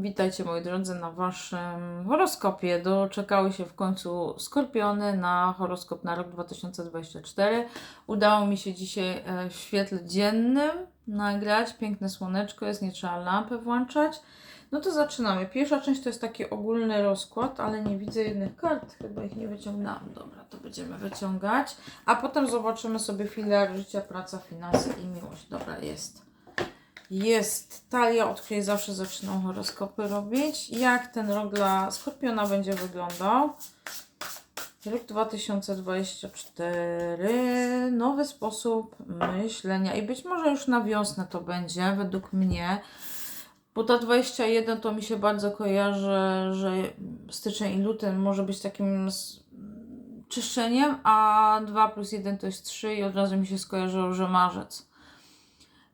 Witajcie moi drodzy na Waszym horoskopie. Doczekały się w końcu skorpiony na horoskop na rok 2024. Udało mi się dzisiaj e, w świetle dziennym nagrać. Piękne słoneczko jest, nie trzeba lampy włączać. No to zaczynamy. Pierwsza część to jest taki ogólny rozkład, ale nie widzę jednych kart, chyba ich nie wyciągnęłam. Dobra, to będziemy wyciągać. A potem zobaczymy sobie filar życia, praca, finanse i miłość. Dobra, jest jest talia, od której zawsze zaczynam horoskopy robić. Jak ten rok dla Skorpiona będzie wyglądał? Rok 2024, nowy sposób myślenia i być może już na wiosnę to będzie, według mnie. Bo ta 21 to mi się bardzo kojarzy, że styczeń i luty może być takim czyszczeniem, a 2 plus 1 to jest 3 i od razu mi się skojarzyło, że marzec.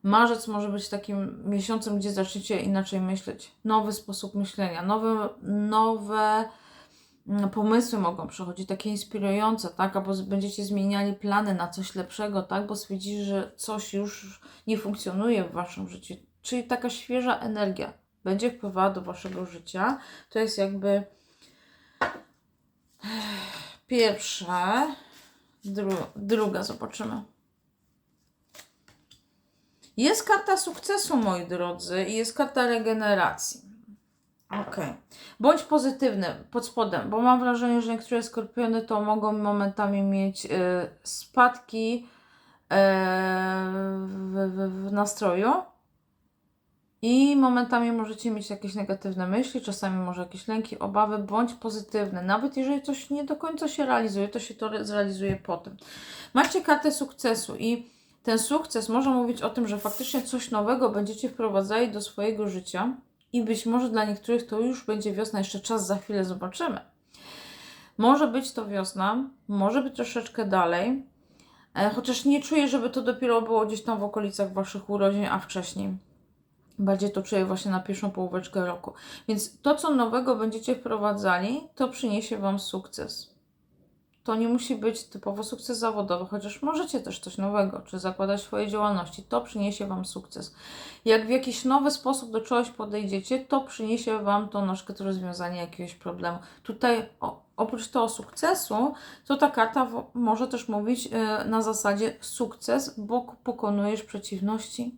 Marzec może być takim miesiącem, gdzie zaczniecie inaczej myśleć. Nowy sposób myślenia, nowe, nowe mm, pomysły mogą przychodzić, takie inspirujące, tak? Albo będziecie zmieniali plany na coś lepszego, tak? Bo stwierdzicie, że coś już nie funkcjonuje w waszym życiu. Czyli taka świeża energia będzie wpływała do waszego życia. To jest jakby pierwsze. Dru druga, zobaczymy. Jest karta sukcesu, moi drodzy, i jest karta regeneracji. Ok. Bądź pozytywny pod spodem, bo mam wrażenie, że niektóre skorpiony to mogą momentami mieć y, spadki y, w, w, w nastroju. I momentami możecie mieć jakieś negatywne myśli, czasami może jakieś lęki, obawy, bądź pozytywne. Nawet jeżeli coś nie do końca się realizuje, to się to re- zrealizuje potem. Macie kartę sukcesu i ten sukces może mówić o tym, że faktycznie coś nowego będziecie wprowadzali do swojego życia i być może dla niektórych to już będzie wiosna, jeszcze czas za chwilę zobaczymy. Może być to wiosna, może być troszeczkę dalej, e, chociaż nie czuję, żeby to dopiero było gdzieś tam w okolicach Waszych urodzin, a wcześniej. Bardziej to czuję właśnie na pierwszą połóweczkę roku. Więc to, co nowego będziecie wprowadzali, to przyniesie Wam sukces to nie musi być typowo sukces zawodowy, chociaż możecie też coś nowego, czy zakładać swoje działalności, to przyniesie Wam sukces. Jak w jakiś nowy sposób do czegoś podejdziecie, to przyniesie Wam to na przykład rozwiązanie jakiegoś problemu. Tutaj o, oprócz tego sukcesu, to ta karta w, może też mówić y, na zasadzie sukces, bo pokonujesz przeciwności.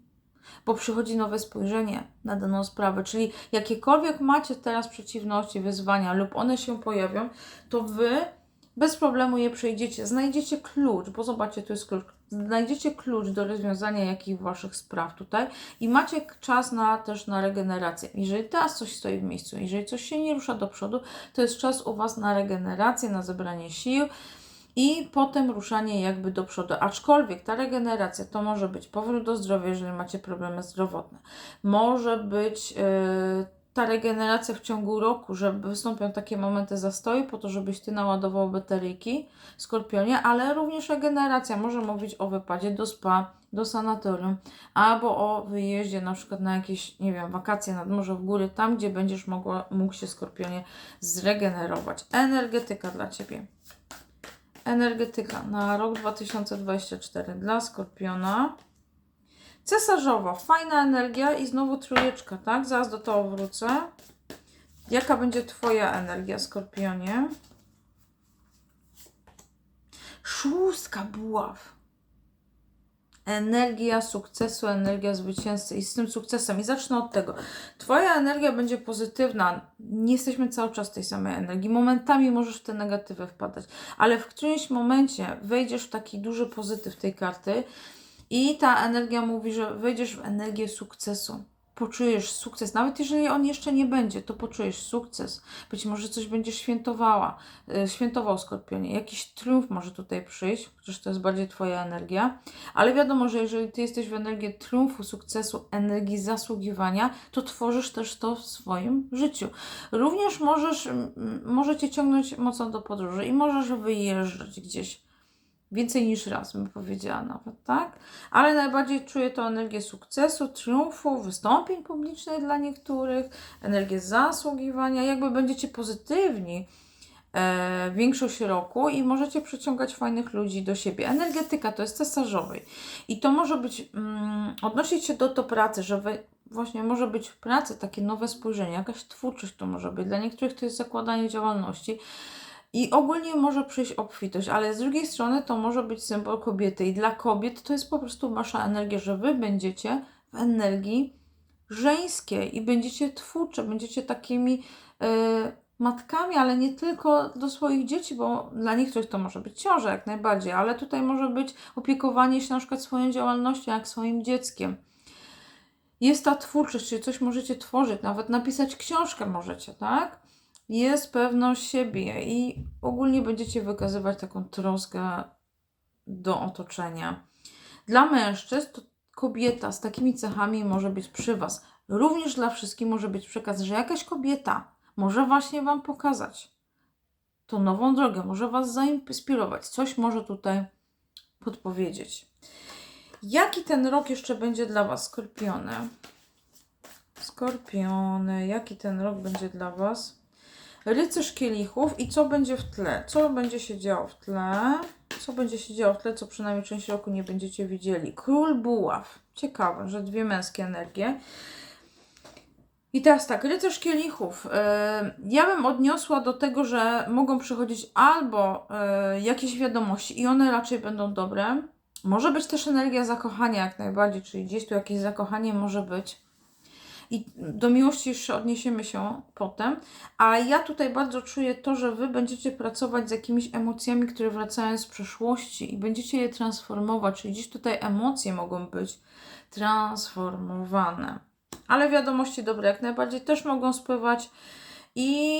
Bo przychodzi nowe spojrzenie na daną sprawę, czyli jakiekolwiek macie teraz przeciwności, wyzwania lub one się pojawią, to Wy bez problemu je przejdziecie. Znajdziecie klucz, bo zobaczcie, tu jest klucz. Znajdziecie klucz do rozwiązania jakichś waszych spraw tutaj i macie czas na też na regenerację. Jeżeli teraz coś stoi w miejscu, jeżeli coś się nie rusza do przodu, to jest czas u was na regenerację, na zebranie sił i potem ruszanie jakby do przodu. Aczkolwiek ta regeneracja to może być powrót do zdrowia, jeżeli macie problemy zdrowotne. Może być yy, ta regeneracja w ciągu roku, że wystąpią takie momenty zastoju po to, żebyś ty naładował bateryjki skorpionie, ale również regeneracja może mówić o wypadzie do spa, do sanatorium, albo o wyjeździe na przykład na jakieś, nie wiem, wakacje nad morze w góry, tam gdzie będziesz mogła, mógł się skorpionie zregenerować. Energetyka dla Ciebie. Energetyka na rok 2024 dla Skorpiona. Cesarzowa, fajna energia i znowu trójeczka, tak? Zaraz do tego wrócę. Jaka będzie Twoja energia, Skorpionie? Szóstka buław. Energia sukcesu, energia zwycięzcy i z tym sukcesem. I zacznę od tego. Twoja energia będzie pozytywna. Nie jesteśmy cały czas tej samej energii. Momentami możesz w te negatywy wpadać, ale w którymś momencie wejdziesz w taki duży pozytyw tej karty i ta energia mówi, że wejdziesz w energię sukcesu. Poczujesz sukces, nawet jeżeli on jeszcze nie będzie, to poczujesz sukces. Być może coś będziesz świętowała, y, świętował Skorpionie. Jakiś triumf może tutaj przyjść, chociaż to jest bardziej Twoja energia. Ale wiadomo, że jeżeli Ty jesteś w energii triumfu, sukcesu, energii zasługiwania, to tworzysz też to w swoim życiu. Również możesz, m, m, może Cię ciągnąć mocno do podróży i możesz wyjeżdżać gdzieś. Więcej niż raz, bym powiedziała nawet, tak? Ale najbardziej czuję to energię sukcesu, triumfu, wystąpień publicznych dla niektórych, energię zasługiwania. Jakby będziecie pozytywni e, większość roku i możecie przyciągać fajnych ludzi do siebie. Energetyka to jest cesarzowej i to może być, mm, odnosić się do to pracy, że wy, właśnie może być w pracy takie nowe spojrzenie, jakaś twórczość to może być. Dla niektórych to jest zakładanie działalności. I ogólnie może przyjść obfitość, ale z drugiej strony to może być symbol kobiety. I dla kobiet to jest po prostu wasza energia, że wy będziecie w energii żeńskiej i będziecie twórcze, będziecie takimi y, matkami, ale nie tylko do swoich dzieci, bo dla niektórych to może być ciąża jak najbardziej, ale tutaj może być opiekowanie się na przykład swoją działalnością, jak swoim dzieckiem. Jest ta twórczość, czyli coś możecie tworzyć, nawet napisać książkę możecie, tak? Jest pewność siebie i ogólnie będziecie wykazywać taką troskę do otoczenia. Dla mężczyzn to kobieta z takimi cechami może być przy Was. Również dla wszystkich może być przekaz, że jakaś kobieta może właśnie Wam pokazać tą nową drogę, może Was zainspirować, coś może tutaj podpowiedzieć. Jaki ten rok jeszcze będzie dla Was, Skorpiony? Skorpiony, jaki ten rok będzie dla Was? Rycerz kielichów i co będzie w tle? Co będzie się działo w tle? Co będzie się działo w tle, co przynajmniej część roku nie będziecie widzieli? Król buław. Ciekawe, że dwie męskie energie. I teraz tak, rycerz kielichów. Yy, ja bym odniosła do tego, że mogą przychodzić albo yy, jakieś wiadomości i one raczej będą dobre. Może być też energia zakochania jak najbardziej, czyli gdzieś tu jakieś zakochanie może być. I do miłości jeszcze odniesiemy się potem. A ja tutaj bardzo czuję to, że Wy będziecie pracować z jakimiś emocjami, które wracają z przeszłości i będziecie je transformować, czyli gdzieś tutaj emocje mogą być transformowane. Ale wiadomości dobre jak najbardziej też mogą spływać. I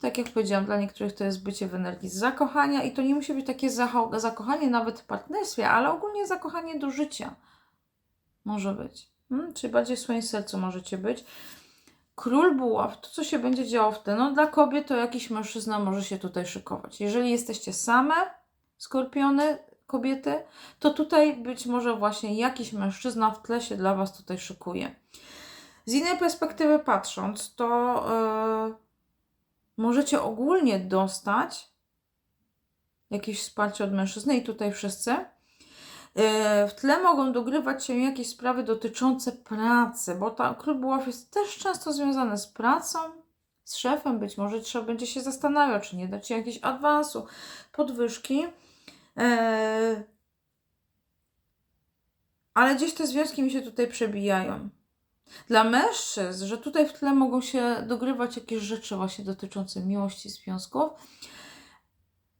tak jak powiedziałam, dla niektórych to jest bycie w energii zakochania, i to nie musi być takie zakochanie nawet w partnerstwie, ale ogólnie zakochanie do życia. Może być. Hmm? Czyli bardziej w swoim sercu możecie być. Król buław, to co się będzie działo wtedy? No dla kobiet to jakiś mężczyzna może się tutaj szykować. Jeżeli jesteście same, skorpiony, kobiety, to tutaj być może właśnie jakiś mężczyzna w tle się dla Was tutaj szykuje. Z innej perspektywy patrząc, to yy, możecie ogólnie dostać jakieś wsparcie od mężczyzny i tutaj wszyscy. Yy, w tle mogą dogrywać się jakieś sprawy dotyczące pracy, bo ta buław jest też często związany z pracą, z szefem. Być może trzeba będzie się zastanawiać, czy nie dać ci jakiegoś awansu, podwyżki. Yy, ale gdzieś te związki mi się tutaj przebijają. Dla mężczyzn, że tutaj w tle mogą się dogrywać jakieś rzeczy właśnie dotyczące miłości, związków.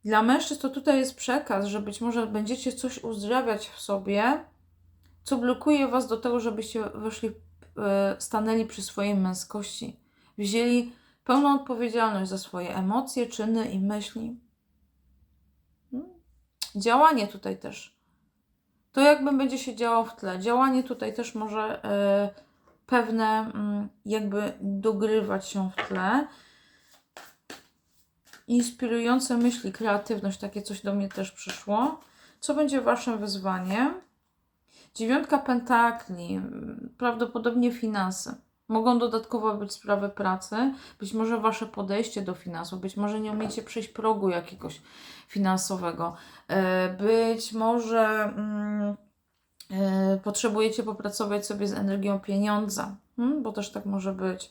Dla mężczyzn to tutaj jest przekaz, że być może będziecie coś uzdrawiać w sobie, co blokuje Was do tego, żebyście weszli, e, stanęli przy swojej męskości. Wzięli pełną odpowiedzialność za swoje emocje, czyny i myśli. Hmm? Działanie tutaj też. To jakby będzie się działo w tle. Działanie tutaj też może yy, pewne mm, jakby dogrywać się w tle. Inspirujące myśli, kreatywność, takie coś do mnie też przyszło. Co będzie Waszym wyzwaniem? Dziewiątka pentakli, prawdopodobnie finanse. Mogą dodatkowo być sprawy pracy, być może Wasze podejście do finansów, być może nie umiecie przejść progu jakiegoś finansowego, e, być może. Mm, E, potrzebujecie popracować sobie z energią pieniądza, hmm? bo też tak może być.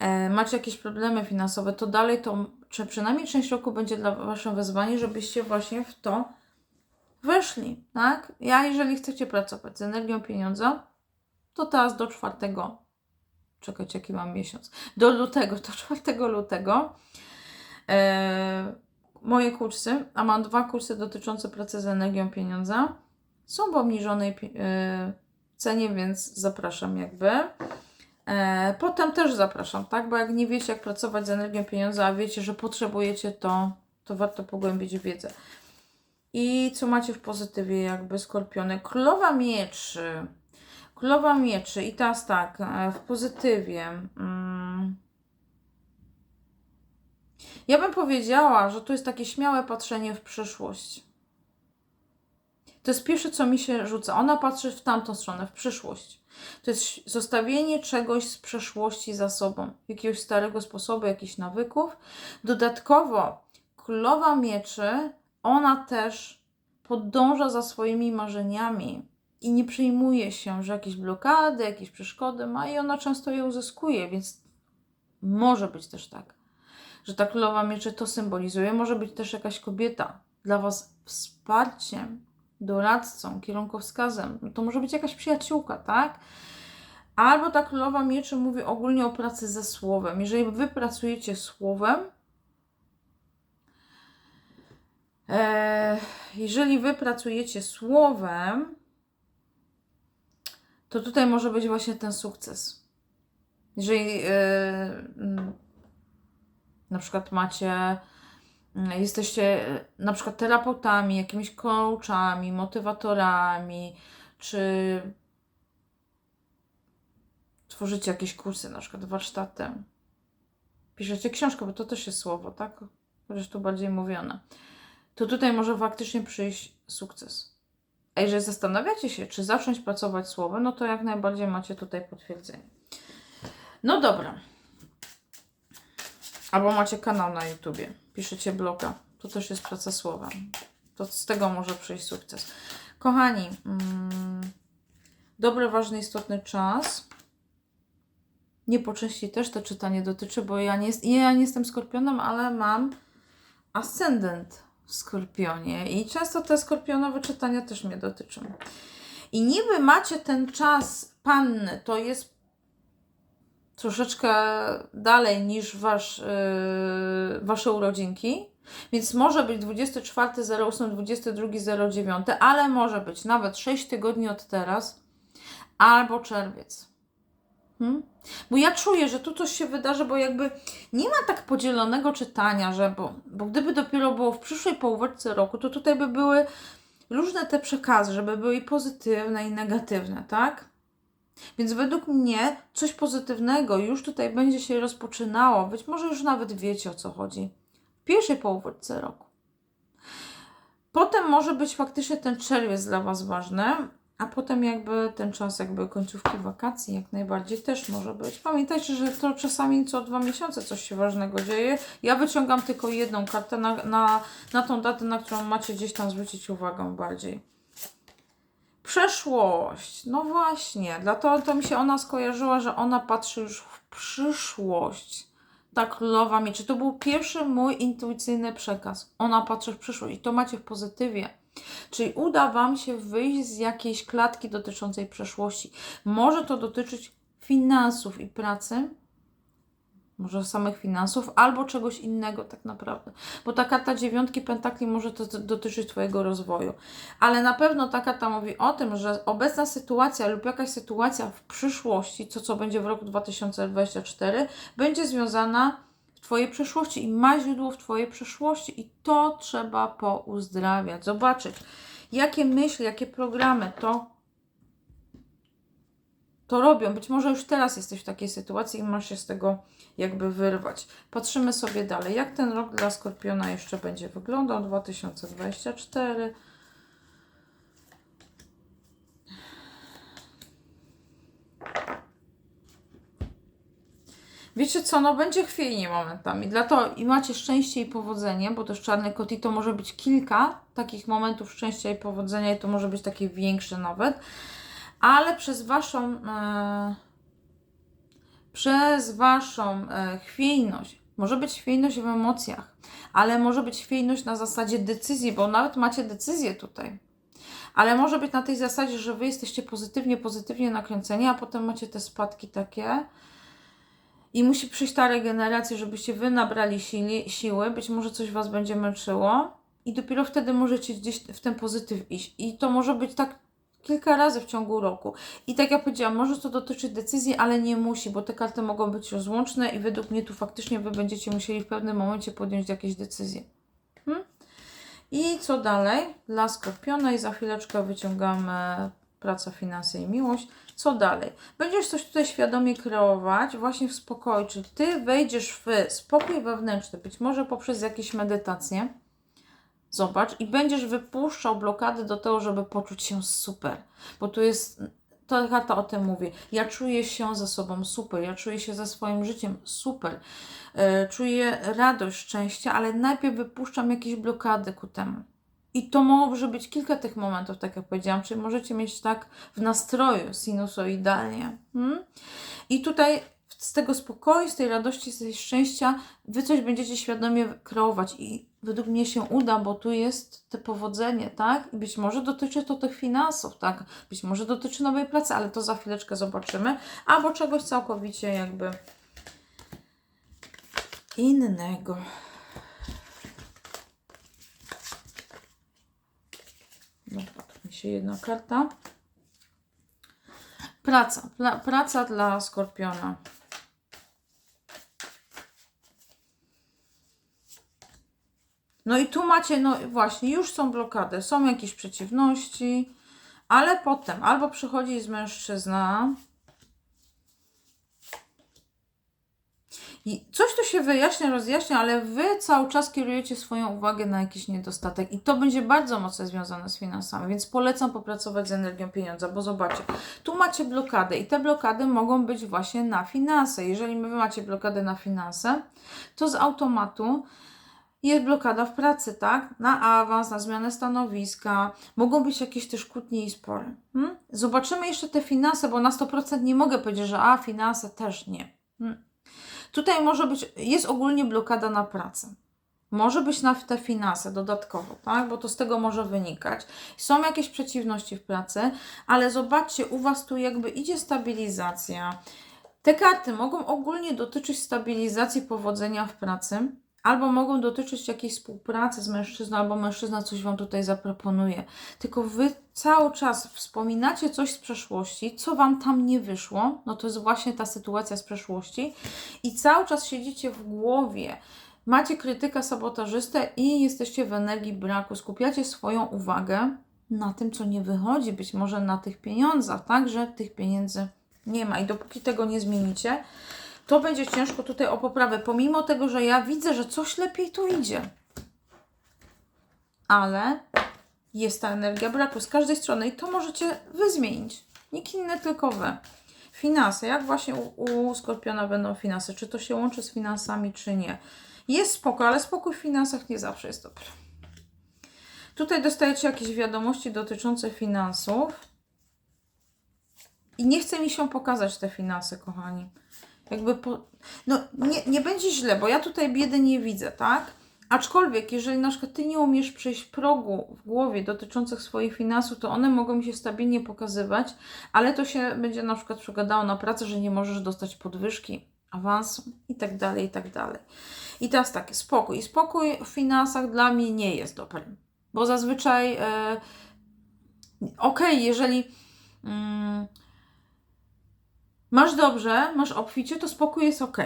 E, macie jakieś problemy finansowe, to dalej to, czy przynajmniej część roku będzie dla Waszym wyzwanie, żebyście właśnie w to weszli, tak? Ja, jeżeli chcecie pracować z energią pieniądza, to teraz do czwartego, czekajcie, jaki mam miesiąc, do lutego, do 4 lutego, e, moje kursy, a mam dwa kursy dotyczące pracy z energią pieniądza, są w obniżonej e, cenie, więc zapraszam jakby. E, potem też zapraszam, tak? Bo jak nie wiecie, jak pracować z energią pieniądza, a wiecie, że potrzebujecie to, to warto pogłębić wiedzę. I co macie w pozytywie, jakby skorpiony? Królowa mieczy. Królowa mieczy. I teraz tak, e, w pozytywie. Mm, ja bym powiedziała, że to jest takie śmiałe patrzenie w przyszłość To jest pierwsze, co mi się rzuca. Ona patrzy w tamtą stronę, w przyszłość. To jest zostawienie czegoś z przeszłości za sobą, jakiegoś starego sposobu, jakichś nawyków. Dodatkowo, królowa mieczy, ona też podąża za swoimi marzeniami i nie przejmuje się, że jakieś blokady, jakieś przeszkody ma i ona często je uzyskuje, więc może być też tak, że ta królowa mieczy to symbolizuje. Może być też jakaś kobieta dla Was wsparciem, doradcą, kierunkowskazem. No To może być jakaś przyjaciółka, tak? Albo ta królowa mieczy mówi ogólnie o pracy ze słowem. Jeżeli wy pracujecie słowem, e, jeżeli wy pracujecie słowem, to tutaj może być właśnie ten sukces. Jeżeli e, mm, na przykład macie, jesteście e, na przykład terapeutami, jakimiś coachami, motywatorami, czy tworzycie jakieś kursy, na przykład warsztatem, piszecie książkę, bo to też jest słowo, tak? Tu bardziej mówione. To tutaj może faktycznie przyjść sukces. A jeżeli zastanawiacie się, czy zacząć pracować słowem, no to jak najbardziej macie tutaj potwierdzenie. No dobra. Albo macie kanał na YouTubie, piszecie bloga, to też jest praca słowem. To z tego może przyjść sukces. Kochani, mm, dobry, ważny, istotny czas. Nie po części też to czytanie dotyczy, bo ja nie, jest, ja nie jestem skorpionem, ale mam ascendent w skorpionie i często te skorpionowe czytania też mnie dotyczą. I niby macie ten czas panny, to jest troszeczkę dalej niż wasz, yy, wasze urodzinki, więc może być 24, 08, 22, 09, ale może być nawet 6 tygodni od teraz albo czerwiec. Hmm? Bo ja czuję, że tu coś się wydarzy, bo jakby nie ma tak podzielonego czytania, że bo, bo gdyby dopiero było w przyszłej połówce roku, to tutaj by były różne te przekazy, żeby były i pozytywne, i negatywne, tak? Więc według mnie coś pozytywnego już tutaj będzie się rozpoczynało. Być może już nawet wiecie o co chodzi. W pierwszej połówce roku. Potem może być faktycznie ten czerwiec dla Was ważny, a potem jakby ten czas jakby końcówki wakacji jak najbardziej też może być. Pamiętajcie, że to czasami co dwa miesiące coś się ważnego dzieje. Ja wyciągam tylko jedną kartę na, na, na tą datę, na którą macie gdzieś tam zwrócić uwagę bardziej. Przeszłość. No właśnie, dlatego to mi się ona skojarzyła, że ona patrzy już w przyszłość. Ta królowa mieczy. To był pierwszy mój intuicyjny przekaz. Ona patrzy w przyszłość i to macie w pozytywie. Czyli uda Wam się wyjść z jakiejś klatki dotyczącej przeszłości. Może to dotyczyć finansów i pracy, może samych finansów, albo czegoś innego tak naprawdę. Bo ta karta dziewiątki pentakli może to dotyczyć Twojego rozwoju. Ale na pewno ta karta mówi o tym, że obecna sytuacja lub jakaś sytuacja w przyszłości, co co będzie w roku 2024, będzie związana w Twojej przeszłości i ma źródło w Twojej przeszłości i to trzeba pouzdrawiać, zobaczyć, jakie myśli, jakie programy to to robią. Być może już teraz jesteś w takiej sytuacji i masz się z tego jakby wyrwać. Patrzymy sobie dalej, jak ten rok dla Skorpiona jeszcze będzie wyglądał 2024. Wiecie co, no będzie chwiejnie momentami. Dlatego i macie szczęście i powodzenie, bo też czarny kot i to może być kilka takich momentów szczęścia i powodzenia i to może być takie większe nawet ale przez waszą e, przez waszą e, chwiejność, może być chwiejność w emocjach, ale może być chwiejność na zasadzie decyzji, bo nawet macie decyzję tutaj. Ale może być na tej zasadzie, że wy jesteście pozytywnie, pozytywnie nakręceni, a potem macie te spadki takie. I musi przyjść ta regeneracja, żebyście wy nabrali sili, siły, być może coś was będzie męczyło i dopiero wtedy możecie gdzieś w ten pozytyw iść. I to może być tak kilka razy w ciągu roku. I tak jak powiedziałam, może to dotyczyć decyzji, ale nie musi, bo te karty mogą być rozłączne i według mnie tu faktycznie Wy będziecie musieli w pewnym momencie podjąć jakieś decyzje. Hmm? I co dalej? Dla Skorpiona i za chwileczkę wyciągamy praca, finanse i miłość. Co dalej? Będziesz coś tutaj świadomie kreować, właśnie w spokoju, czyli Ty wejdziesz w spokój wewnętrzny, być może poprzez jakieś medytacje, Zobacz, i będziesz wypuszczał blokady do tego, żeby poczuć się super. Bo tu jest, ta karta o tym mówi. Ja czuję się ze sobą super, ja czuję się ze swoim życiem super. E, czuję radość, szczęście, ale najpierw wypuszczam jakieś blokady ku temu. I to może być kilka tych momentów, tak jak powiedziałam, czyli możecie mieć tak w nastroju sinusoidalnie. Hmm? I tutaj z tego spokoju, z tej radości, z tej szczęścia, wy coś będziecie świadomie kreować i według mnie się uda, bo tu jest te powodzenie, tak? I być może dotyczy to tych finansów, tak? Być może dotyczy nowej pracy, ale to za chwileczkę zobaczymy. Albo czegoś całkowicie jakby innego. Dobra, tu mi się jedna karta. Praca. Praca dla skorpiona. No i tu macie, no właśnie, już są blokady, są jakieś przeciwności, ale potem albo przychodzi z mężczyzna i coś tu się wyjaśnia, rozjaśnia, ale wy cały czas kierujecie swoją uwagę na jakiś niedostatek i to będzie bardzo mocno związane z finansami, więc polecam popracować z energią pieniądza, bo zobaczcie, tu macie blokady i te blokady mogą być właśnie na finanse. Jeżeli wy macie blokadę na finanse, to z automatu jest blokada w pracy, tak? Na awans, na zmianę stanowiska. Mogą być jakieś też kłótnie i spory. Hmm? Zobaczymy jeszcze te finanse, bo na 100% nie mogę powiedzieć, że a, finanse też nie. Hmm? Tutaj może być, jest ogólnie blokada na pracę. Może być na te finanse dodatkowo, tak? Bo to z tego może wynikać. Są jakieś przeciwności w pracy, ale zobaczcie, u Was tu jakby idzie stabilizacja. Te karty mogą ogólnie dotyczyć stabilizacji powodzenia w pracy, albo mogą dotyczyć jakiejś współpracy z mężczyzną, albo mężczyzna coś Wam tutaj zaproponuje. Tylko Wy cały czas wspominacie coś z przeszłości, co Wam tam nie wyszło, no to jest właśnie ta sytuacja z przeszłości. I cały czas siedzicie w głowie, macie krytyka sabotażystę i jesteście w energii braku, skupiacie swoją uwagę na tym, co nie wychodzi, być może na tych pieniądzach, tak, że tych pieniędzy nie ma. I dopóki tego nie zmienicie, to będzie ciężko tutaj o poprawę, pomimo tego, że ja widzę, że coś lepiej tu idzie. Ale jest ta energia braku z każdej strony i to możecie wy zmienić. Nikt inny, tylko wy. Finanse. Jak właśnie u, u Skorpiona będą finanse? Czy to się łączy z finansami, czy nie? Jest spokój, ale spokój w finansach nie zawsze jest dobry. Tutaj dostajecie jakieś wiadomości dotyczące finansów. I nie chce mi się pokazać te finanse, kochani. Jakby po, no nie, nie będzie źle, bo ja tutaj biedy nie widzę, tak? Aczkolwiek, jeżeli na przykład ty nie umiesz przejść progu w głowie dotyczących swoich finansów, to one mogą mi się stabilnie pokazywać, ale to się będzie na przykład przegadało na pracę, że nie możesz dostać podwyżki, awansu i tak dalej, i tak dalej. I teraz tak, spokój. Spokój w finansach dla mnie nie jest dobry, bo zazwyczaj, e, okej, okay, jeżeli. Mm, masz dobrze, masz obficie, to spokój jest ok.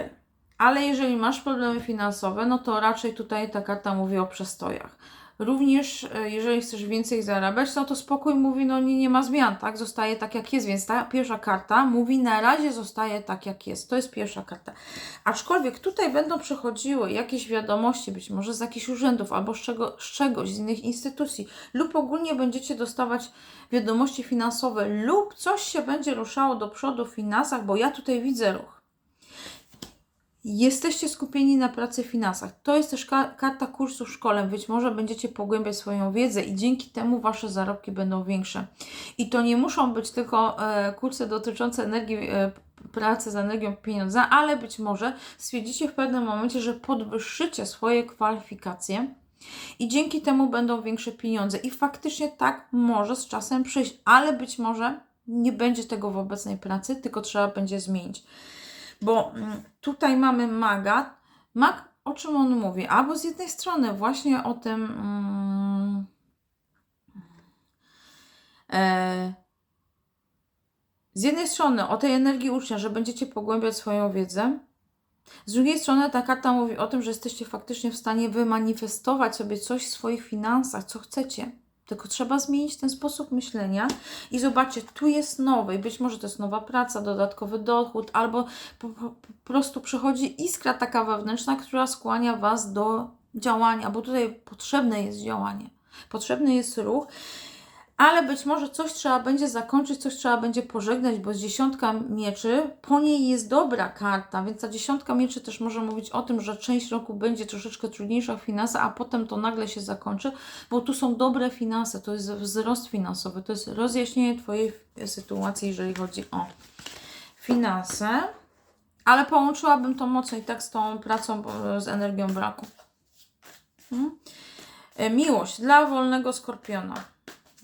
Ale jeżeli masz problemy finansowe, no to raczej tutaj ta karta mówi o przestojach. Również e, jeżeli chcesz więcej zarabiać, no to spokój mówi, no nie, nie ma zmian, tak? Zostaje tak jak jest, więc ta pierwsza karta mówi na razie zostaje tak jak jest. To jest pierwsza karta. Aczkolwiek tutaj będą przychodziły jakieś wiadomości, być może z jakichś urzędów albo z, czego, z czegoś, z innych instytucji, lub ogólnie będziecie dostawać wiadomości finansowe, lub coś się będzie ruszało do przodu w finansach, bo ja tutaj widzę ruch jesteście skupieni na pracy w finansach. To jest też karta kursu szkoleń. Być może będziecie pogłębiać swoją wiedzę i dzięki temu Wasze zarobki będą większe. I to nie muszą być tylko e, kursy dotyczące energii, e, pracy z energią pieniądza, ale być może stwierdzicie w pewnym momencie, że podwyższycie swoje kwalifikacje i dzięki temu będą większe pieniądze. I faktycznie tak może z czasem przyjść, ale być może nie będzie tego w obecnej pracy, tylko trzeba będzie zmienić bo mm, tutaj mamy maga. Mag, o czym on mówi? Albo z jednej strony właśnie o tym. Mm, e, z jednej strony o tej energii ucznia, że będziecie pogłębiać swoją wiedzę. Z drugiej strony ta karta mówi o tym, że jesteście faktycznie w stanie wymanifestować sobie coś w swoich finansach, co chcecie. Tylko trzeba zmienić ten sposób myślenia i zobaczcie, tu jest nowe i być może to jest nowa praca, dodatkowy dochód, albo po, po, prostu przychodzi iskra taka wewnętrzna, która skłania Was do działania, bo tutaj potrzebne jest działanie, potrzebny jest ruch, ale być może coś trzeba będzie zakończyć, coś trzeba będzie pożegnać, bo dziesiątka mieczy, po niej jest dobra karta, więc ta dziesiątka mieczy też może mówić o tym, że część roku będzie troszeczkę trudniejsza w finansach, a potem to nagle się zakończy, bo tu są dobre finanse, to jest wzrost finansowy, to jest rozjaśnienie Twojej sytuacji, jeżeli chodzi o finanse, ale połączyłabym to mocno i tak z tą pracą, z energią braku. Hmm? E, Miłość dla wolnego skorpiona.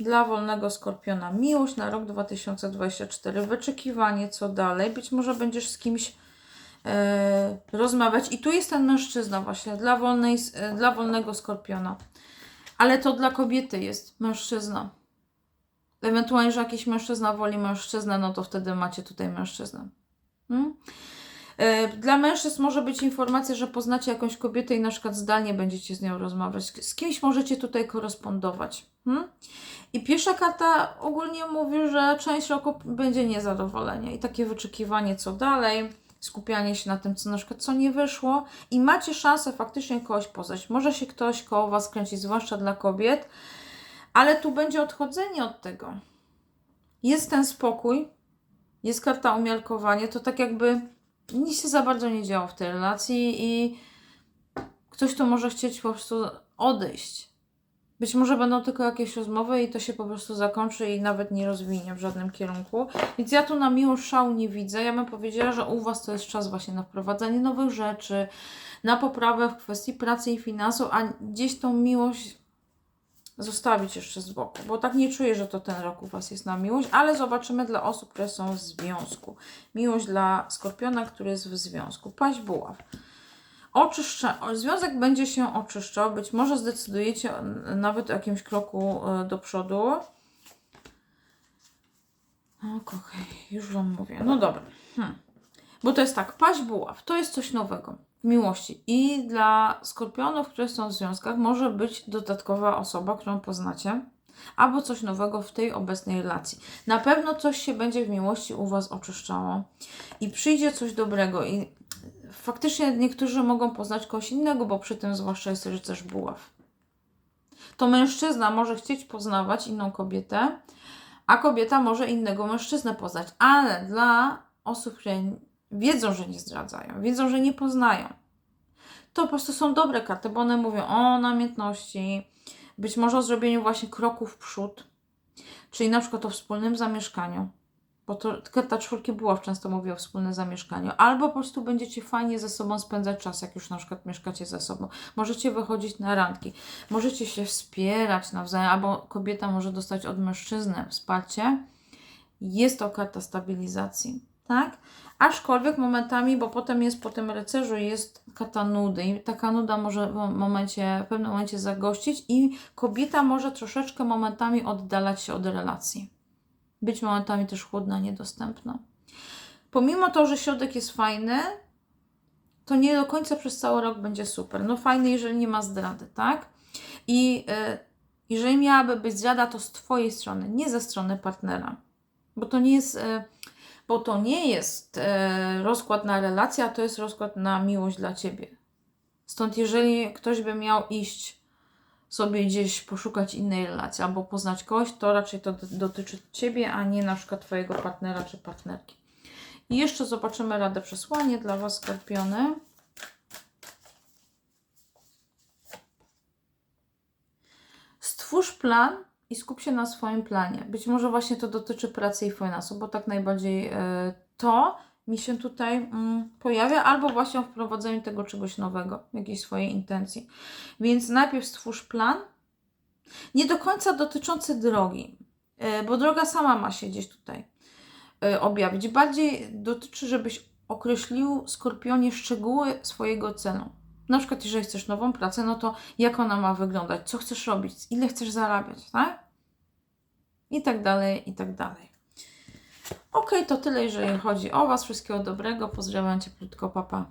Dla wolnego skorpiona. Miłość na rok 2024. Wyczekiwanie, co dalej. Być może będziesz z kimś e, rozmawiać. I tu jest ten mężczyzna, właśnie dla, wolnej, e, dla wolnego skorpiona. Ale to dla kobiety jest mężczyzna. Ewentualnie, że jakiś mężczyzna woli mężczyznę, no to wtedy macie tutaj mężczyznę. Hmm? E, Dla mężczyzn może być informacja, że poznacie jakąś kobietę i na przykład zdalnie będziecie z nią rozmawiać. Z kimś możecie tutaj korespondować. Hmm? I pierwsza karta ogólnie mówi, że część roku będzie niezadowolenia i takie wyczekiwanie, co dalej, skupianie się na tym, co na przykład co nie wyszło i macie szansę faktycznie kogoś poznać. Może się ktoś koło Was kręcić, zwłaszcza dla kobiet, ale tu będzie odchodzenie od tego. Jest ten spokój, jest karta umiarkowanie, to tak jakby nic się za bardzo nie działo w tej relacji i ktoś tu może chcieć po prostu odejść. Być może będą tylko jakieś rozmowy i to się po prostu zakończy i nawet nie rozwinie w żadnym kierunku. Więc ja tu na miłość szału nie widzę. Ja bym powiedziała, że u Was to jest czas właśnie na wprowadzanie nowych rzeczy, na poprawę w kwestii pracy i finansów, a gdzieś tą miłość zostawić jeszcze z boku, bo tak nie czuję, że to ten rok u Was jest na miłość, ale zobaczymy dla osób, które są w związku. Miłość dla skorpiona, który jest w związku. Paść buław. Oczyszcza, związek będzie się oczyszczał, być może zdecydujecie nawet o jakimś kroku e, do przodu. Okej, już Wam mówię. No dobra. Hmm. Bo to jest tak, paść buław, to jest coś nowego miłości. I dla skorpionów, które są w związkach, może być dodatkowa osoba, którą poznacie, albo coś nowego w tej obecnej relacji. Na pewno coś się będzie w miłości u Was oczyszczało i przyjdzie coś dobrego. I faktycznie niektórzy mogą poznać kogoś innego, bo przy tym zwłaszcza jest rycerz buław. To mężczyzna może chcieć poznawać inną kobietę, a kobieta może innego mężczyznę poznać, ale dla osób, które wiedzą, że nie zdradzają, wiedzą, że nie poznają, to po prostu są dobre karty, bo one mówią o namiętności, być może o zrobieniu właśnie kroków w przód, czyli na przykład o wspólnym zamieszkaniu, bo to karta czwórki buław często mówi o wspólnym zamieszkaniu, albo po prostu będziecie fajnie ze sobą spędzać czas, jak już na przykład mieszkacie ze sobą. Możecie wychodzić na randki, możecie się wspierać nawzajem, albo kobieta może dostać od mężczyzny wsparcie. Jest to karta stabilizacji, tak? Aczkolwiek momentami, bo potem jest po tym rycerzu jest karta nudy i taka nuda może w momencie, w pewnym momencie zagościć i kobieta może troszeczkę momentami oddalać się od relacji. Być momentami też chłodna, niedostępna. Pomimo to, że środek jest fajny, to nie do końca przez cały rok będzie super. No fajny, jeżeli nie ma zdrady, tak? I y, jeżeli miałaby być zdrada, to z Twojej strony, nie ze strony partnera. Bo to nie jest, y, bo to nie jest y, rozkład na relację, a to jest rozkład na miłość dla Ciebie. Stąd jeżeli ktoś by miał iść sobie gdzieś poszukać innej relacji albo poznać kogoś, to raczej to dotyczy Ciebie, a nie na przykład Twojego partnera czy partnerki. I jeszcze zobaczymy radę przesłanie dla Was, Skorpiony. Stwórz plan i skup się na swoim planie. Być może właśnie to dotyczy pracy i finansów, bo tak najbardziej e, to mi się tutaj mm, pojawia, albo właśnie o wprowadzeniu tego czegoś nowego, jakiejś swojej intencji. Więc najpierw stwórz plan, nie do końca dotyczący drogi, e, bo droga sama ma się gdzieś tutaj e, objawić. Bardziej dotyczy, żebyś określił skorpionie szczegóły swojego celu. Na przykład, jeżeli chcesz nową pracę, no to jak ona ma wyglądać, co chcesz robić, ile chcesz zarabiać, tak? I tak dalej, i tak dalej. Ok, to tyle, jeżeli chodzi o Was. Wszystkiego dobrego. Pozdrawiam Cię, krótko, papa.